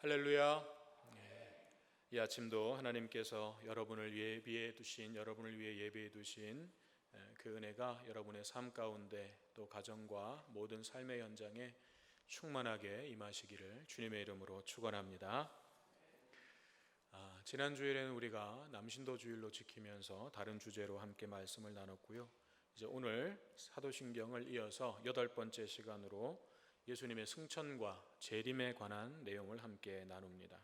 할렐루야. 예, 이 아침도 하나님께서 여러분을 예비해 두신 여러분을 위해 예비해 두신 예, 그 은혜가 여러분의 삶 가운데 또 가정과 모든 삶의 현장에 충만하게 임하시기를 주님의 이름으로 축원합니다. 아, 지난 주일에는 우리가 남신도 주일로 지키면서 다른 주제로 함께 말씀을 나눴고요. 이제 오늘 사도신경을 이어서 여덟 번째 시간으로 예수님의 승천과 재림에 관한 내용을 함께 나눕니다.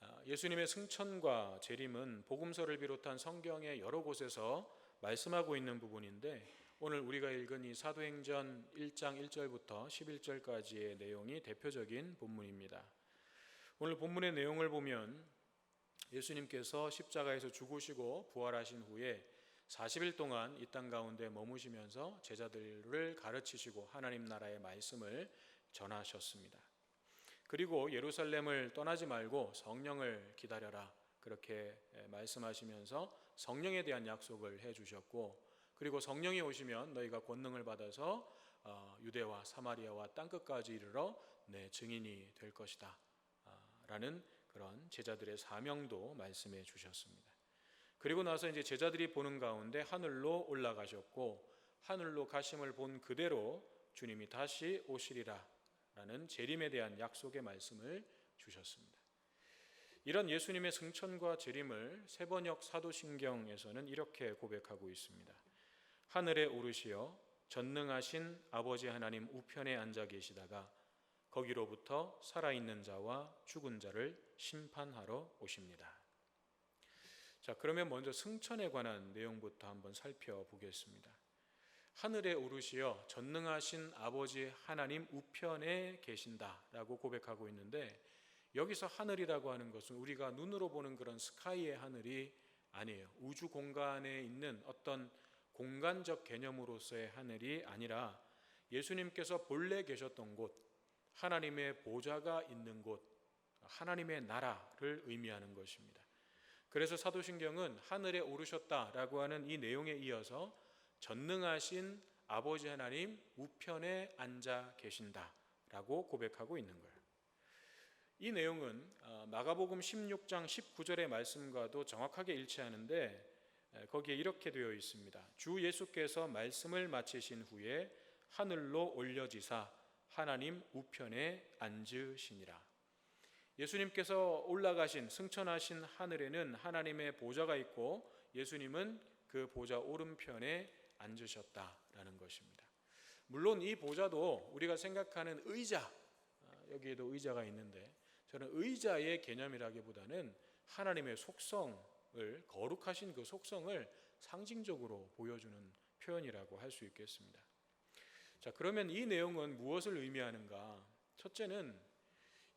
아, 예수님의 승천과 재림은 복음서를 비롯한 성경의 여러 곳에서 말씀하고 있는 부분인데 오늘 우리가 읽은 이 사도행전 1장 1절부터 11절까지의 내용이 대표적인 본문입니다. 오늘 본문의 내용을 보면 예수님께서 십자가에서 죽으시고 부활하신 후에 40일 동안 이 땅 가운데 머무시면서 제자들을 가르치시고 하나님 나라의 말씀을 전하셨습니다. 그리고 예루살렘을 떠나지 말고 성령을 기다려라. 그렇게 말씀하시면서 성령에 대한 약속을 해 주셨고 그리고 성령이 오시면 너희가 권능을 받아서 어, 유대와 사마리아와 땅 끝까지 이르러 내 증인이 될 것이다. 아, 라는 그런 제자들의 사명도 말씀해 주셨습니다. 그리고 나서 이제 제자들이 보는 가운데 하늘로 올라가셨고 하늘로 가심을 본 그대로 주님이 다시 오시리라 라는 재림에 대한 약속의 말씀을 주셨습니다. 이런 예수님의 승천과 재림을 세번역 사도신경에서는 이렇게 고백하고 있습니다. 하늘에 오르시어 전능하신 아버지 하나님 우편에 앉아 계시다가 거기로부터 살아있는 자와 죽은 자를 심판하러 오십니다. 자, 그러면 먼저 승천에 관한 내용부터 한번 살펴보겠습니다. 하늘에 오르시어 전능하신 아버지 하나님 우편에 계신다라고 고백하고 있는데 여기서 하늘이라고 하는 것은 우리가 눈으로 보는 그런 스카이의 하늘이 아니에요. 우주 공간에 있는 어떤 공간적 개념으로서의 하늘이 아니라 예수님께서 본래 계셨던 곳, 하나님의 보좌가 있는 곳, 하나님의 나라를 의미하는 것입니다. 그래서 사도신경은 하늘에 오르셨다라고 하는 이 내용에 이어서 전능하신 아버지 하나님 우편에 앉아 계신다라고 고백하고 있는 거예요. 이 내용은 어, 마가복음 16장 19절의 말씀과도 정확하게 일치하는데 거기에 이렇게 되어 있습니다. 주 예수께서 말씀을 마치신 후에 하늘로 올려지사 하나님 우편에 앉으시니라. 예수님께서 올라가신 승천하신 하늘에는 하나님의 보좌가 있고 예수님은 그 보좌 오른편에 앉으셨다라는 것입니다. 물론 이 보좌도 우리가 생각하는 의자 아, 여기에도 의자가 있는데 저는 의자의 개념이라기보다는 하나님의 속성을 거룩하신 그 속성을 상징적으로 보여주는 표현이라고 할 수 있겠습니다. 자, 그러면 이 내용은 무엇을 의미하는가? 첫째는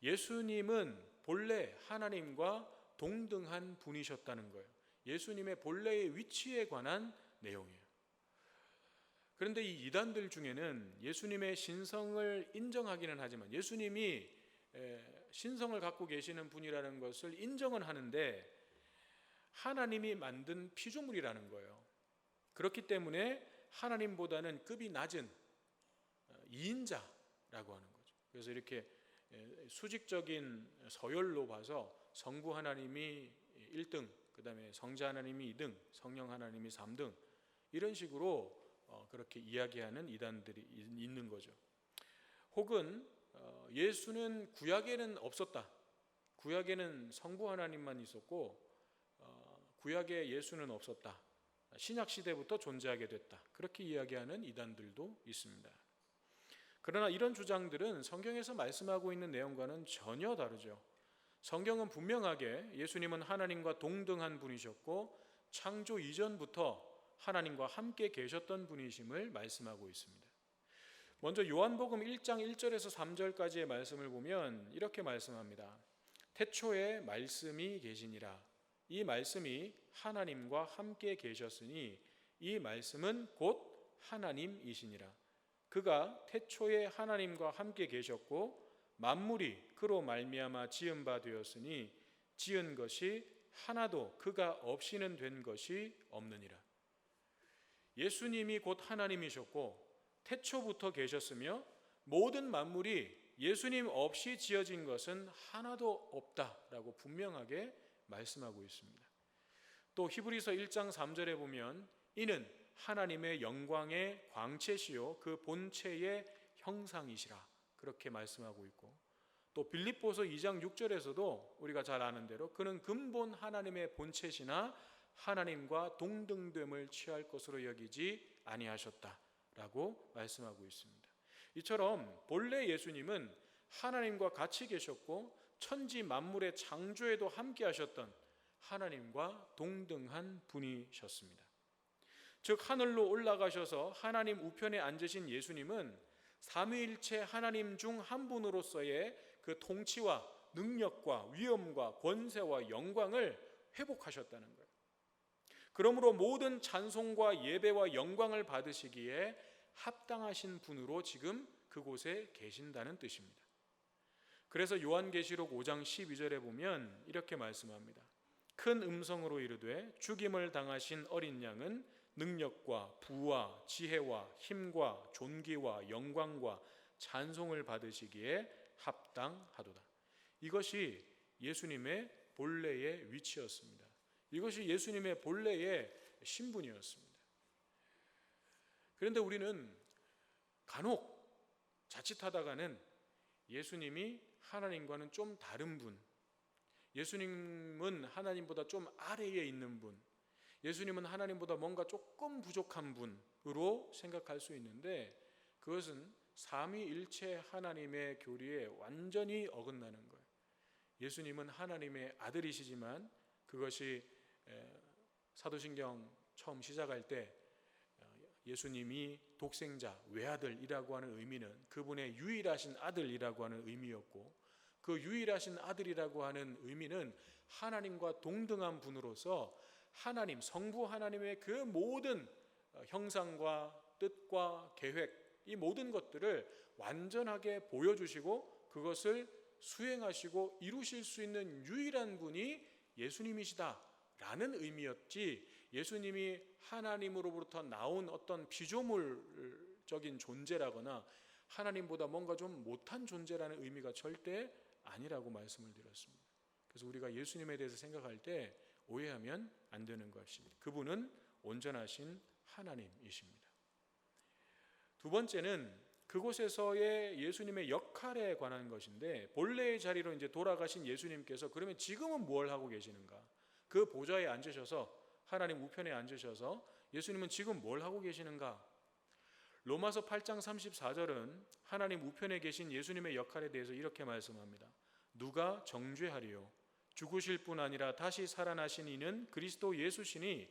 예수님은 본래 하나님과 동등한 분이셨다는 거예요. 예수님의 본래의 위치에 관한 내용이에요. 그런데 이 이단들 중에는 예수님의 신성을 인정하기는 하지만 예수님이 신성을 갖고 계시는 분이라는 것을 인정은 하는데 하나님이 만든 피조물이라는 거예요. 그렇기 때문에 하나님보다는 급이 낮은 어, 이인자라고 하는 거죠. 그래서 이렇게 예, 수직적인 서열로 봐서 성부 하나님이 1등, 그 다음에 성자 하나님이 2등, 성령 하나님이 3등 이런 식으로 어, 그렇게 이야기하는 이단들이 있는 거죠. 혹은 어, 예수는 구약에는 없었다. 구약에는 성부 하나님만 있었고 어, 구약에 예수는 없었다. 신약 시대부터 존재하게 됐다. 그렇게 이야기하는 이단들도 있습니다. 그러나 이런 주장들은 성경에서 말씀하고 있는 내용과는 전혀 다르죠. 성경은 분명하게 예수님은 하나님과 동등한 분이셨고 창조 이전부터 하나님과 함께 계셨던 분이심을 말씀하고 있습니다. 먼저 요한복음 1장 1절에서 3절까지의 말씀을 보면 이렇게 말씀합니다. 태초에 말씀이 계시니라. 이 말씀이 하나님과 함께 계셨으니 이 말씀은 곧 하나님이시니라. 그가 태초에 하나님과 함께 계셨고 만물이 그로 말미암아 지은 바 되었으니 지은 것이 하나도 그가 없이는 된 것이 없느니라. 예수님이 곧 하나님이셨고 태초부터 계셨으며 모든 만물이 예수님 없이 지어진 것은 하나도 없다라고 분명하게 말씀하고 있습니다. 또 히브리서 1장 3절에 보면 이는 하나님의 영광의 광채시요 그 본체의 형상이시라 그렇게 말씀하고 있고 또 빌립보서 2장 6절에서도 우리가 잘 아는 대로 그는 근본 하나님의 본체시나 하나님과 동등됨을 취할 것으로 여기지 아니하셨다라고 말씀하고 있습니다. 이처럼 본래 예수님은 하나님과 같이 계셨고 천지 만물의 창조에도 함께 하셨던 하나님과 동등한 분이셨습니다. 즉 하늘로 올라가셔서 하나님 우편에 앉으신 예수님은 삼위일체 하나님 중 한 분으로서의 그 통치와 능력과 위엄과 권세와 영광을 회복하셨다는 거예요. 그러므로 모든 찬송과 예배와 영광을 받으시기에 합당하신 분으로 지금 그곳에 계신다는 뜻입니다. 그래서 요한계시록 5장 12절에 보면 이렇게 말씀합니다. 큰 음성으로 이르되 죽임을 당하신 어린 양은 능력과 부와 지혜와 힘과 존귀와 영광과 찬송을 받으시기에 합당하도다. 이것이 예수님의 본래의 위치였습니다. 이것이 예수님의 본래의 신분이었습니다. 그런데 우리는 간혹 자칫하다가는 예수님이 하나님과는 좀 다른 분, 예수님은 하나님보다 좀 아래에 있는 분, 예수님은 하나님보다 뭔가 조금 부족한 분으로 생각할 수 있는데 그것은 삼위일체 하나님의 교리에 완전히 어긋나는 거예요. 예수님은 하나님의 아들이시지만 그것이 사도신경 처음 시작할 때 예수님이 독생자 외아들이라고 하는 의미는 그분의 유일하신 아들이라고 하는 의미였고 그 유일하신 아들이라고 하는 의미는 하나님과 동등한 분으로서 하나님 성부 하나님의 그 모든 형상과 뜻과 계획 이 모든 것들을 완전하게 보여주시고 그것을 수행하시고 이루실 수 있는 유일한 분이 예수님이시다 라는 의미였지 예수님이 하나님으로부터 나온 어떤 피조물적인 존재라거나 하나님보다 뭔가 좀 못한 존재라는 의미가 절대 아니라고 말씀을 드렸습니다. 그래서 우리가 예수님에 대해서 생각할 때 오해하면 안 되는 것입니다. 그분은 온전하신 하나님이십니다. 두 번째는 그곳에서의 예수님의 역할에 관한 것인데 본래의 자리로 이제 돌아가신 예수님께서 그러면 지금은 뭘 하고 계시는가? 그 보좌에 앉으셔서 하나님 우편에 앉으셔서 예수님은 지금 뭘 하고 계시는가? 로마서 8장 34절은 하나님 우편에 계신 예수님의 역할에 대해서 이렇게 말씀합니다. 누가 정죄하리요? 죽으실 뿐 아니라 다시 살아나신 이는 그리스도 예수시니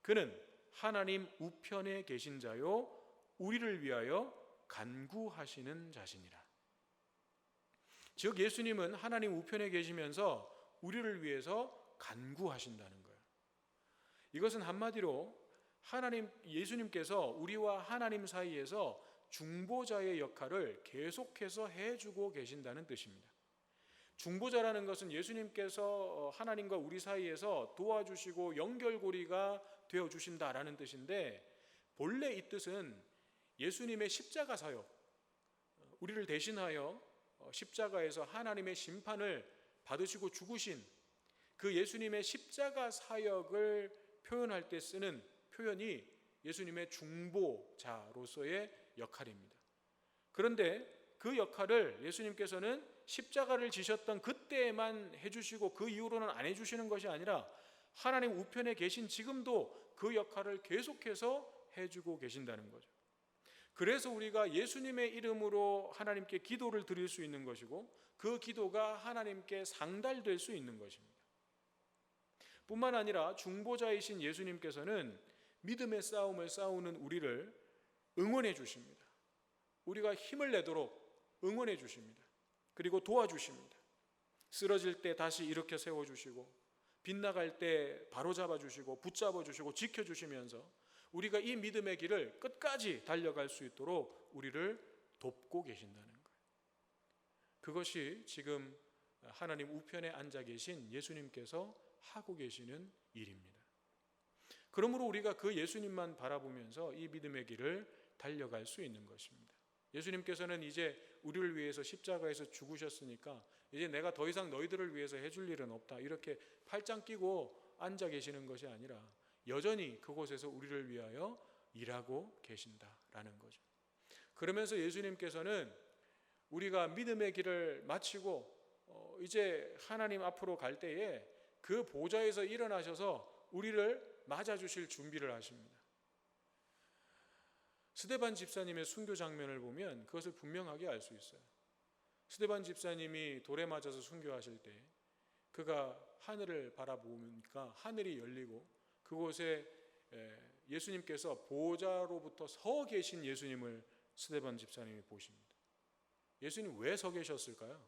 그는 하나님 우편에 계신 자요 우리를 위하여 간구하시는 자신이라. 즉 예수님은 하나님 우편에 계시면서 우리를 위해서 간구하신다는 거예요. 이것은 한마디로 하나님 예수님께서 우리와 하나님 사이에서 중보자의 역할을 계속해서 해주고 계신다는 뜻입니다. 중보자라는 것은 예수님께서 하나님과 우리 사이에서 도와주시고 연결고리가 되어 주신다라는 뜻인데 본래 이 뜻은 예수님의 십자가 사역, 우리를 대신하여 십자가에서 하나님의 심판을 받으시고 죽으신 그 예수님의 십자가 사역을 표현할 때 쓰는 표현이 예수님의 중보자로서의 역할입니다. 그런데 그 역할을 예수님께서는 십자가를 지셨던 그때에만 해주시고 그 이후로는 안 해주시는 것이 아니라 하나님 우편에 계신 지금도 그 역할을 계속해서 해주고 계신다는 거죠. 그래서 우리가 예수님의 이름으로 하나님께 기도를 드릴 수 있는 것이고 그 기도가 하나님께 상달될 수 있는 것입니다. 뿐만 아니라 중보자이신 예수님께서는 믿음의 싸움을 싸우는 우리를 응원해 주십니다. 우리가 힘을 내도록 응원해 주십니다. 그리고 도와주십니다. 쓰러질 때 다시 일으켜 세워 주시고 빗나갈 때 바로 잡아 주시고 붙잡아 주시고 지켜 주시면서 우리가 이 믿음의 길을 끝까지 달려갈 수 있도록 우리를 돕고 계신다는 거예요. 그것이 지금 하나님 우편에 앉아 계신 예수님께서 하고 계시는 일입니다. 그러므로 우리가 그 예수님만 바라보면서 이 믿음의 길을 달려갈 수 있는 것입니다. 예수님께서는 이제 우리를 위해서 십자가에서 죽으셨으니까 이제 내가 더 이상 너희들을 위해서 해줄 일은 없다. 이렇게 팔짱 끼고 앉아 계시는 것이 아니라 여전히 그곳에서 우리를 위하여 일하고 계신다라는 거죠. 그러면서 예수님께서는 우리가 믿음의 길을 마치고 어, 이제 하나님 앞으로 갈 때에 그 보좌에서 일어나셔서 우리를 맞아 주실 준비를 하십니다. 스데반 집사님의 순교 장면을 보면 그것을 분명하게 알 수 있어요. 스데반 집사님이 돌에 맞아서 순교하실 때 그가 하늘을 바라보니까 하늘이 열리고 그곳에 예수님께서 보좌로부터 서 계신 예수님을 스데반 집사님이 보십니다. 예수님 왜 서 계셨을까요?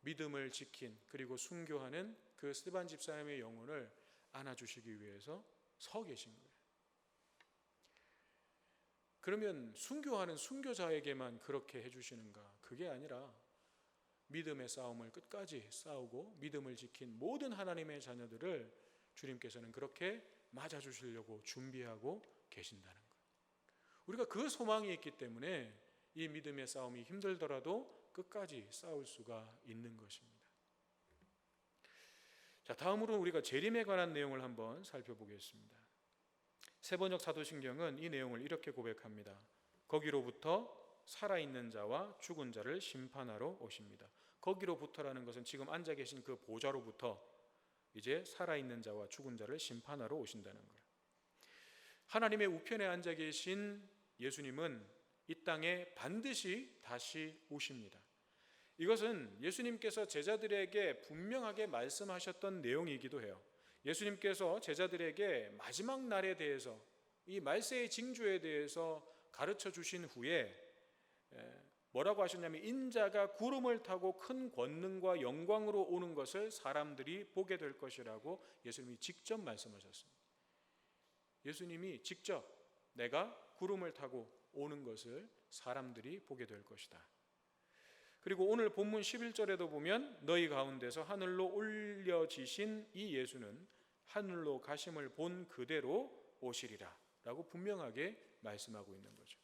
믿음을 지킨 그리고 순교하는 그 스데반 집사님의 영혼을 안아주시기 위해서 서 계신 거예요. 그러면 순교하는 순교자에게만 그렇게 해주시는가? 그게 아니라 믿음의 싸움을 끝까지 싸우고 믿음을 지킨 모든 하나님의 자녀들을 주님께서는 그렇게 맞아주시려고 준비하고 계신다는 거예요. 우리가 그 소망이 있기 때문에 이 믿음의 싸움이 힘들더라도 끝까지 싸울 수가 있는 것입니다. 자, 다음으로 우리가 재림에 관한 내용을 한번 살펴보겠습니다. 세번역 사도신경은 이 내용을 이렇게 고백합니다. 거기로부터 살아있는 자와 죽은 자를 심판하러 오십니다. 거기로부터라는 것은 지금 앉아 계신 그 보좌로부터 이제 살아있는 자와 죽은 자를 심판하러 오신다는 거예요. 하나님의 우편에 앉아 계신 예수님은 이 땅에 반드시 다시 오십니다. 이것은 예수님께서 제자들에게 분명하게 말씀하셨던 내용이기도 해요. 예수님께서 제자들에게 마지막 날에 대해서 이 말세의 징조에 대해서 가르쳐 주신 후에 뭐라고 하셨냐면 인자가 구름을 타고 큰 권능과 영광으로 오는 것을 사람들이 보게 될 것이라고 예수님이 직접 말씀하셨습니다. 예수님이 직접 내가 구름을 타고 오는 것을 사람들이 보게 될 것이다. 그리고 오늘 본문 11절에도 보면 너희 가운데서 하늘로 올려지신 이 예수는 하늘로 가심을 본 그대로 오시리라 라고 분명하게 말씀하고 있는 거죠.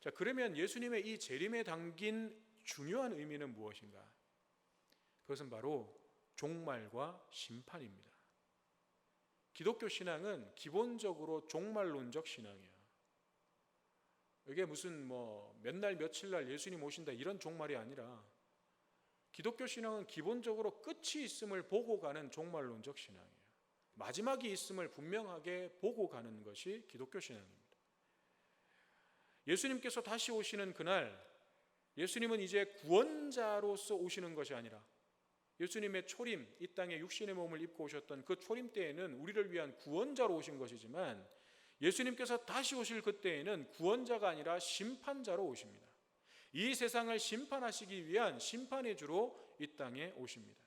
자, 그러면 예수님의 이 재림에 담긴 중요한 의미는 무엇인가? 그것은 바로 종말과 심판입니다. 기독교 신앙은 기본적으로 종말론적 신앙이야. 이게 무슨 뭐 몇 날 며칠 날 예수님 오신다 이런 종말이 아니라 기독교 신앙은 기본적으로 끝이 있음을 보고 가는 종말론적 신앙이에요. 마지막이 있음을 분명하게 보고 가는 것이 기독교 신앙입니다. 예수님께서 다시 오시는 그날 예수님은 이제 구원자로서 오시는 것이 아니라 예수님의 초림, 이 땅에 육신의 몸을 입고 오셨던 그 초림 때에는 우리를 위한 구원자로 오신 것이지만 예수님께서 다시 오실 그때에는 구원자가 아니라 심판자로 오십니다. 이 세상을 심판하시기 위한 심판의 주로 이 땅에 오십니다.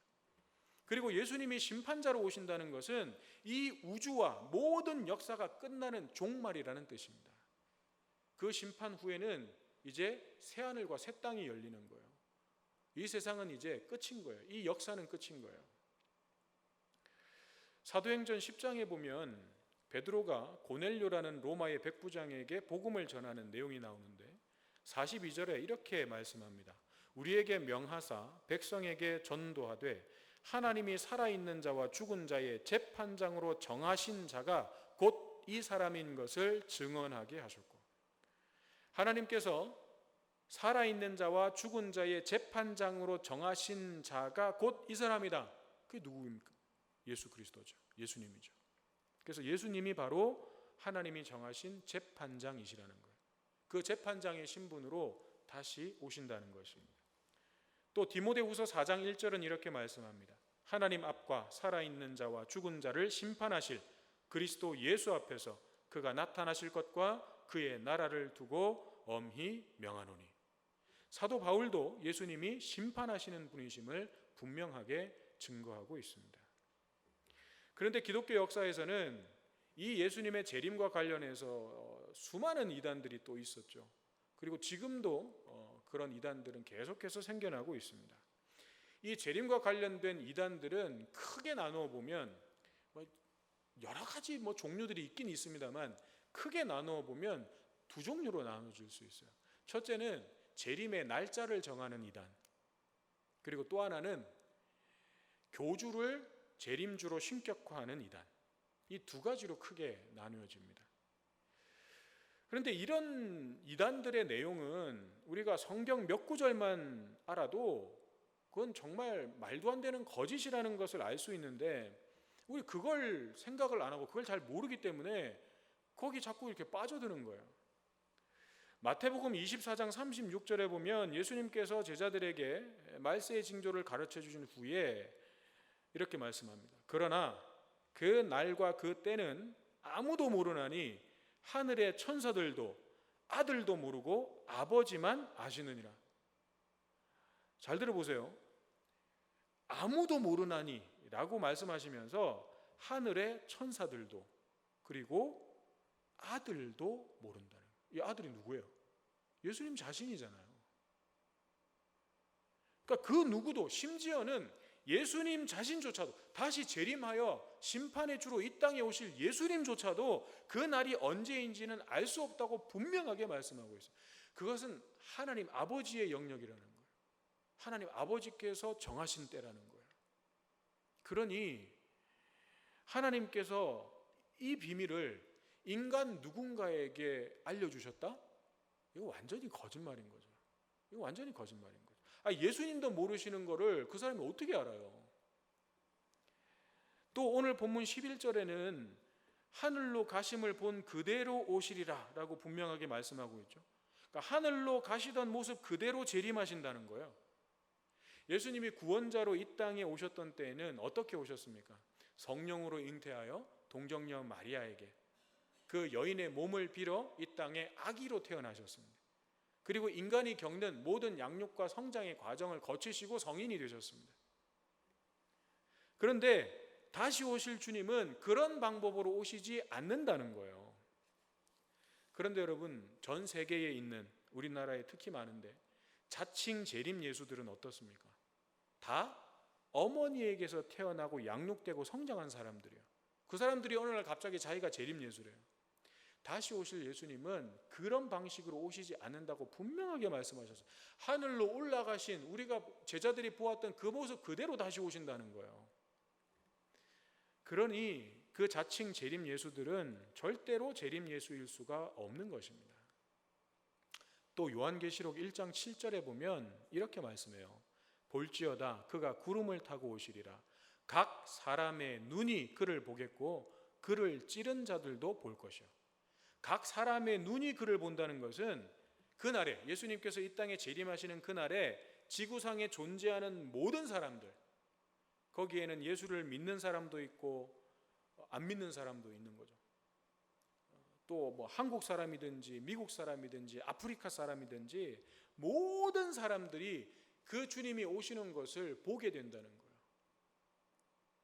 그리고 예수님이 심판자로 오신다는 것은 이 우주와 모든 역사가 끝나는 종말이라는 뜻입니다. 그 심판 후에는 이제 새 하늘과 새 땅이 열리는 거예요. 이 세상은 이제 끝인 거예요. 이 역사는 끝인 거예요. 사도행전 10장에 보면 베드로가 고넬료라는 로마의 백부장에게 복음을 전하는 내용이 나오는데 42절에 이렇게 말씀합니다. 우리에게 명하사 백성에게 전도하되 하나님이 살아있는 자와 죽은 자의 재판장으로 정하신 자가 곧 이 사람인 것을 증언하게 하셨고 하나님께서 살아있는 자와 죽은 자의 재판장으로 정하신 자가 곧 이 사람이다. 그게 누구입니까? 예수 그리스도죠. 예수님이죠. 그래서 예수님이 바로 하나님이 정하신 재판장이시라는 거예요. 그 재판장의 신분으로 다시 오신다는 것입니다. 또 디모데후서 4장 1절은 이렇게 말씀합니다. 하나님 앞과 살아있는 자와 죽은 자를 심판하실 그리스도 예수 앞에서 그가 나타나실 것과 그의 나라를 두고 엄히 명하노니. 사도 바울도 예수님이 심판하시는 분이심을 분명하게 증거하고 있습니다. 그런데 기독교 역사에서는 이 예수님의 재림과 관련해서 수많은 이단들이 또 있었죠. 그리고 지금도 어, 그런 이단들은 계속해서 생겨나고 있습니다. 이 재림과 관련된 이단들은 크게 나누어 보면 뭐 여러 가지 뭐 종류들이 있긴 있습니다만 크게 나누어 보면 두 종류로 나눠질 수 있어요. 첫째는 재림의 날짜를 정하는 이단. 그리고 또 하나는 교주를 재림주로 신격화하는 이단. 이 두 가지로 크게 나누어집니다. 그런데 이런 이단들의 내용은 우리가 성경 몇 구절만 알아도 그건 정말 말도 안 되는 거짓이라는 것을 알 수 있는데 우리 그걸 생각을 안 하고 그걸 잘 모르기 때문에 거기 자꾸 이렇게 빠져드는 거예요. 마태복음 24장 36절에 보면 예수님께서 제자들에게 말세의 징조를 가르쳐 주신 후에 이렇게 말씀합니다. 그러나 그 날과 그 때는 아무도 모르나니 하늘의 천사들도 아들도 모르고 아버지만 아시느니라. 잘 들어보세요. 아무도 모르나니 라고 말씀하시면서 하늘의 천사들도 그리고 아들도 모른다는 이 아들이 누구예요? 예수님 자신이잖아요. 그러니까 그 누구도 심지어는 예수님 자신조차도 다시 재림하여 심판의 주로 이 땅에 오실 예수님조차도 그 날이 언제인지는 알 수 없다고 분명하게 말씀하고 있어요. 그것은 하나님 아버지의 영역이라는 거예요. 하나님 아버지께서 정하신 때라는 거예요. 그러니 하나님께서 이 비밀을 인간 누군가에게 알려주셨다? 이거 완전히 거짓말인 거죠. 이거 완전히 거짓말인 거죠. 아, 예수님도 모르시는 거를 그 사람이 어떻게 알아요? 또 오늘 본문 11절에는 하늘로 가심을 본 그대로 오시리라 라고 분명하게 말씀하고 있죠. 그러니까 하늘로 가시던 모습 그대로 재림하신다는 거예요. 예수님이 구원자로 이 땅에 오셨던 때에는 어떻게 오셨습니까? 성령으로 잉태하여 동정녀 마리아에게 그 여인의 몸을 빌어 이 땅에 아기로 태어나셨습니다. 그리고 인간이 겪는 모든 양육과 성장의 과정을 거치시고 성인이 되셨습니다. 그런데 다시 오실 주님은 그런 방법으로 오시지 않는다는 거예요. 그런데 여러분, 전 세계에 있는 우리나라에 특히 많은데 자칭 재림 예수들은 어떻습니까? 다 어머니에게서 태어나고 양육되고 성장한 사람들이에요. 그 사람들이 어느 날 갑자기 자기가 재림 예수래요. 다시 오실 예수님은 그런 방식으로 오시지 않는다고 분명하게 말씀하셨어요. 하늘로 올라가신 우리가 제자들이 보았던 그 모습 그대로 다시 오신다는 거예요. 그러니 그 자칭 재림 예수들은 절대로 재림 예수일 수가 없는 것입니다. 또 요한계시록 1장 7절에 보면 이렇게 말씀해요. 볼지어다 그가 구름을 타고 오시리라. 각 사람의 눈이 그를 보겠고 그를 찌른 자들도 볼 것이요. 각 사람의 눈이 그를 본다는 것은 그날에 예수님께서 이 땅에 재림하시는 그날에 지구상에 존재하는 모든 사람들 거기에는 예수를 믿는 사람도 있고 안 믿는 사람도 있는 거죠. 또 뭐 한국 사람이든지 미국 사람이든지 아프리카 사람이든지 모든 사람들이 그 주님이 오시는 것을 보게 된다는 거예요.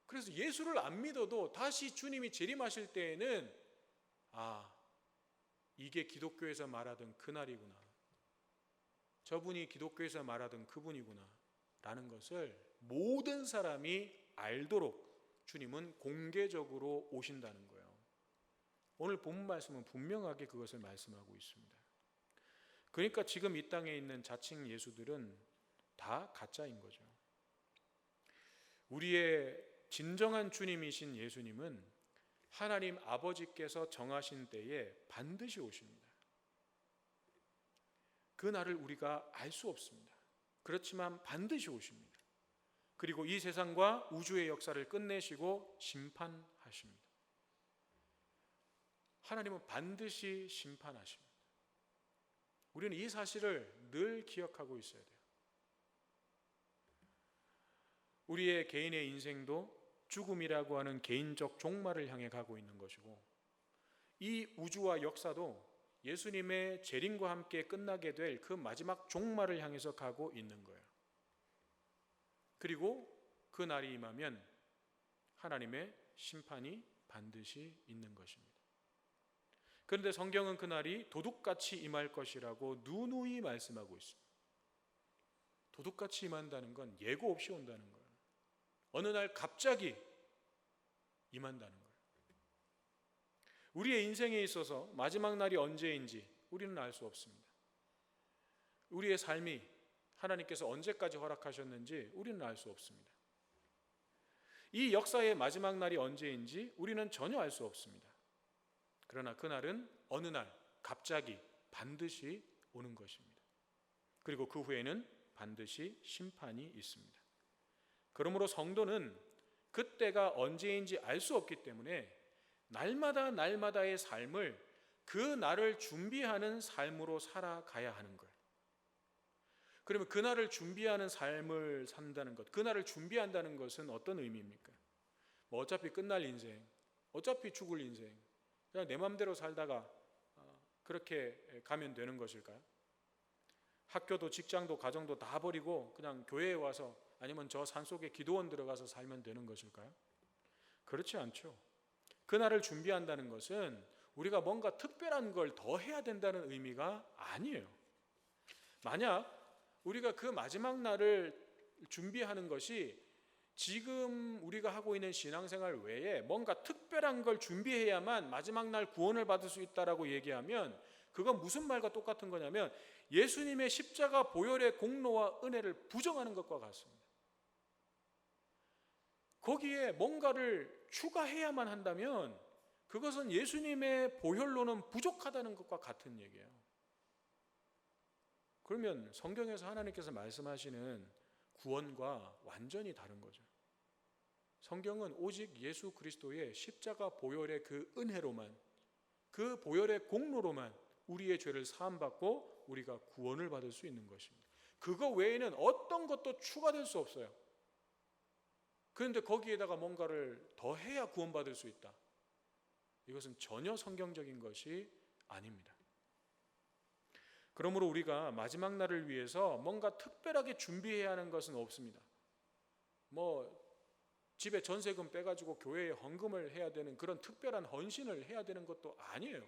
그래서 예수를 안 믿어도 다시 주님이 재림하실 때에는 아, 이게 기독교에서 말하던 그날이구나. 저분이 기독교에서 말하던 그분이구나. 라는 것을 모든 사람이 알도록 주님은 공개적으로 오신다는 거예요. 오늘 본 말씀은 분명하게 그것을 말씀하고 있습니다. 그러니까 지금 이 땅에 있는 자칭 예수들은 다 가짜인 거죠. 우리의 진정한 주님이신 예수님은 하나님 아버지께서 정하신 때에 반드시 오십니다. 그 날을 우리가 알 수 없습니다. 그렇지만 반드시 오십니다. 그리고 이 세상과 우주의 역사를 끝내시고 심판하십니다. 하나님은 반드시 심판하십니다. 우리는 이 사실을 늘 기억하고 있어야 돼요. 우리의 개인의 인생도 죽음이라고 하는 개인적 종말을 향해 가고 있는 것이고 이 우주와 역사도 예수님의 재림과 함께 끝나게 될 그 마지막 종말을 향해서 가고 있는 거예요. 그리고 그 날이 임하면 하나님의 심판이 반드시 있는 것입니다. 그런데 성경은 그 날이 도둑같이 임할 것이라고 누누이 말씀하고 있습니다. 도둑같이 임한다는 건 예고 없이 온다는 거예요. 어느 날 갑자기 임한다는 거예요. 우리의 인생에 있어서 마지막 날이 언제인지 우리는 알 수 없습니다. 우리의 삶이 하나님께서 언제까지 허락하셨는지 우리는 알 수 없습니다. 이 역사의 마지막 날이 언제인지 우리는 전혀 알 수 없습니다. 그러나 그날은 어느 날 갑자기 반드시 오는 것입니다. 그리고 그 후에는 반드시 심판이 있습니다. 그러므로 성도는 그때가 언제인지 알 수 없기 때문에 날마다 날마다의 삶을 그 날을 준비하는 삶으로 살아가야 하는 걸. 그러면 그 날을 준비하는 삶을 산다는 것, 그 날을 준비한다는 것은 어떤 의미입니까? 뭐 어차피 끝날 인생, 어차피 죽을 인생, 그냥 내 마음대로 살다가 어, 그렇게 가면 되는 것일까요? 학교도 직장도 가정도 다 버리고 그냥 교회에 와서 아니면 저 산속에 기도원 들어가서 살면 되는 것일까요? 그렇지 않죠. 그날을 준비한다는 것은 우리가 뭔가 특별한 걸 더 해야 된다는 의미가 아니에요. 만약 우리가 그 마지막 날을 준비하는 것이 지금 우리가 하고 있는 신앙생활 외에 뭔가 특별한 걸 준비해야만 마지막 날 구원을 받을 수 있다라고 얘기하면 그건 무슨 말과 똑같은 거냐면 예수님의 십자가 보혈의 공로와 은혜를 부정하는 것과 같습니다. 거기에 뭔가를 추가해야만 한다면 그것은 예수님의 보혈로는 부족하다는 것과 같은 얘기예요. 그러면 성경에서 하나님께서 말씀하시는 구원과 완전히 다른 거죠. 성경은 오직 예수 그리스도의 십자가 보혈의 그 은혜로만 그 보혈의 공로로만 우리의 죄를 사함받고 우리가 구원을 받을 수 있는 것입니다. 그거 외에는 어떤 것도 추가될 수 없어요. 그런데 거기에다가 뭔가를 더 해야 구원받을 수 있다. 이것은 전혀 성경적인 것이 아닙니다. 그러므로 우리가 마지막 날을 위해서 뭔가 특별하게 준비해야 하는 것은 없습니다. 뭐 집에 전세금 빼가지고 교회에 헌금을 해야 되는 그런 특별한 헌신을 해야 되는 것도 아니에요.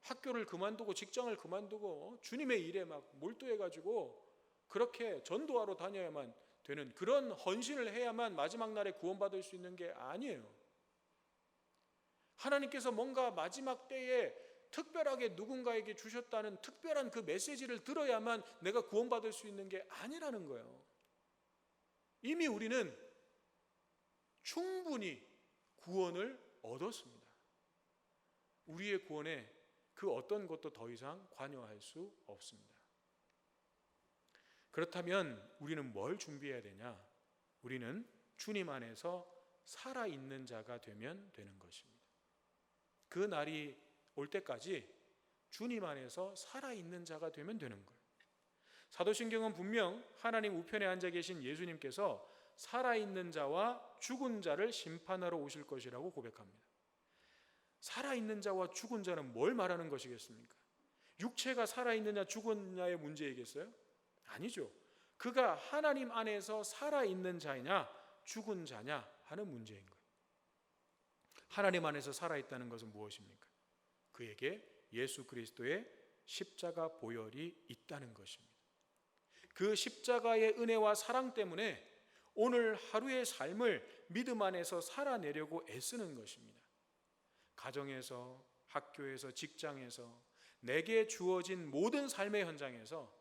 학교를 그만두고 직장을 그만두고 주님의 일에 막 몰두해가지고 그렇게 전도하러 다녀야만 되는 그런 헌신을 해야만 마지막 날에 구원받을 수 있는 게 아니에요. 하나님께서 뭔가 마지막 때에 특별하게 누군가에게 주셨다는 특별한 그 메시지를 들어야만 내가 구원받을 수 있는 게 아니라는 거예요. 이미 우리는 충분히 구원을 얻었습니다. 우리의 구원에 그 어떤 것도 더 이상 관여할 수 없습니다. 그렇다면 우리는 뭘 준비해야 되냐? 우리는 주님 안에서 살아있는 자가 되면 되는 것입니다. 그 날이 올 때까지 주님 안에서 살아있는 자가 되면 되는 거예요. 사도신경은 분명 하나님 우편에 앉아 계신 예수님께서 살아있는 자와 죽은 자를 심판하러 오실 것이라고 고백합니다. 살아있는 자와 죽은 자는 뭘 말하는 것이겠습니까? 육체가 살아있느냐 죽었냐의 문제이겠어요? 아니죠. 그가 하나님 안에서 살아있는 자이냐 죽은 자냐 하는 문제인 거예요. 하나님 안에서 살아있다는 것은 무엇입니까? 그에게 예수 그리스도의 십자가 보혈이 있다는 것입니다. 그 십자가의 은혜와 사랑 때문에 오늘 하루의 삶을 믿음 안에서 살아내려고 애쓰는 것입니다. 가정에서, 학교에서, 직장에서, 내게 주어진 모든 삶의 현장에서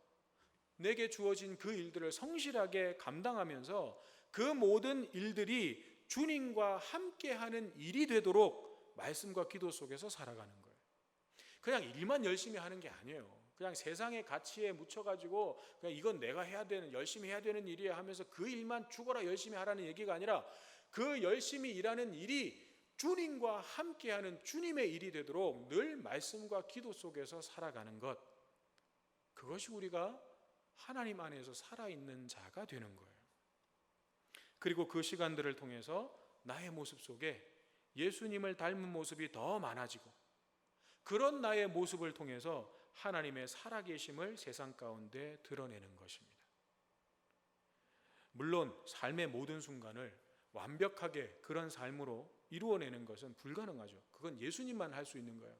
내게 주어진 그 일들을 성실하게 감당하면서 그 모든 일들이 주님과 함께하는 일이 되도록 말씀과 기도 속에서 살아가는 거예요. 그냥 일만 열심히 하는 게 아니에요. 그냥 세상의 가치에 묻혀가지고 그냥 이건 내가 해야 되는 열심히 해야 되는 일이야 하면서 그 일만 죽어라 열심히 하라는 얘기가 아니라 그 열심히 일하는 일이 주님과 함께하는 주님의 일이 되도록 늘 말씀과 기도 속에서 살아가는 것 그것이 우리가 하나님 안에서 살아있는 자가 되는 거예요. 그리고 그 시간들을 통해서 나의 모습 속에 예수님을 닮은 모습이 더 많아지고 그런 나의 모습을 통해서 하나님의 살아계심을 세상 가운데 드러내는 것입니다. 물론 삶의 모든 순간을 완벽하게 그런 삶으로 이루어내는 것은 불가능하죠. 그건 예수님만 할 수 있는 거예요.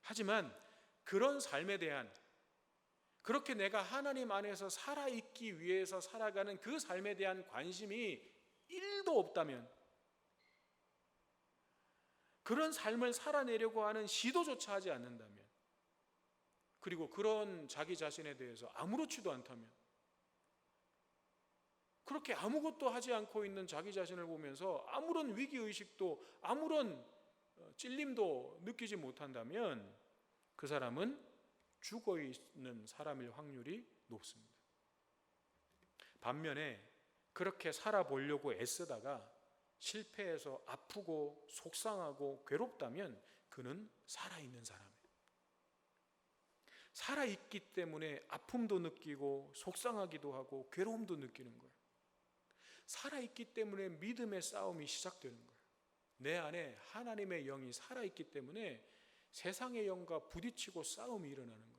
하지만 그런 삶에 대한 그렇게 내가 하나님 안에서 살아있기 위해서 살아가는 그 삶에 대한 관심이 1도 없다면 그런 삶을 살아내려고 하는 시도조차 하지 않는다면 그리고 그런 자기 자신에 대해서 아무렇지도 않다면 그렇게 아무것도 하지 않고 있는 자기 자신을 보면서 아무런 위기 의식도 아무런 어, 찔림도 느끼지 못한다면 그 사람은 죽어 있는 사람일 확률이 높습니다. 반면에 그렇게 살아보려고 애쓰다가 실패해서 아프고 속상하고 괴롭다면 그는 살아있는 사람이에요. 살아있기 때문에 아픔도 느끼고 속상하기도 하고 괴로움도 느끼는 거예요. 살아있기 때문에 믿음의 싸움이 시작되는 거예요. 내 안에 하나님의 영이 살아있기 때문에 세상의 영과 부딪히고 싸움이 일어나는 거예요.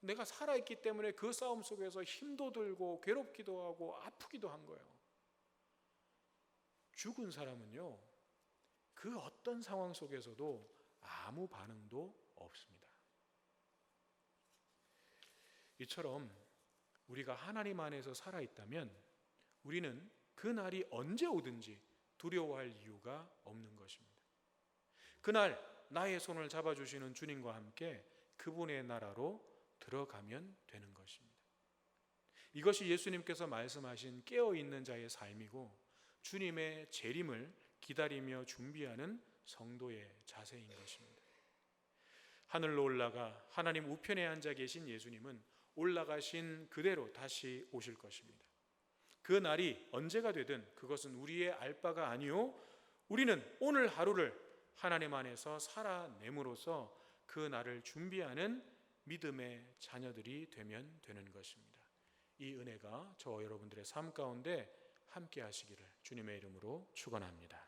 내가 살아있기 때문에 그 싸움 속에서 힘도 들고 괴롭기도 하고 아프기도 한 거예요. 죽은 사람은요, 그 어떤 상황 속에서도 아무 반응도 없습니다. 이처럼 우리가 하나님 안에서 살아있다면 우리는 그 날이 언제 오든지 두려워할 이유가 없는 것입니다. 그날 나의 손을 잡아주시는 주님과 함께 그분의 나라로 들어가면 되는 것입니다. 이것이 예수님께서 말씀하신 깨어있는 자의 삶이고 주님의 재림을 기다리며 준비하는 성도의 자세인 것입니다. 하늘로 올라가 하나님 우편에 앉아 계신 예수님은 올라가신 그대로 다시 오실 것입니다. 그 날이 언제가 되든 그것은 우리의 알 바가 아니요 우리는 오늘 하루를 하나님 안에서 살아냄으로써 그 날을 준비하는 믿음의 자녀들이 되면 되는 것입니다. 이 은혜가 저 여러분들의 삶 가운데 함께 하시기를 주님의 이름으로 축원합니다.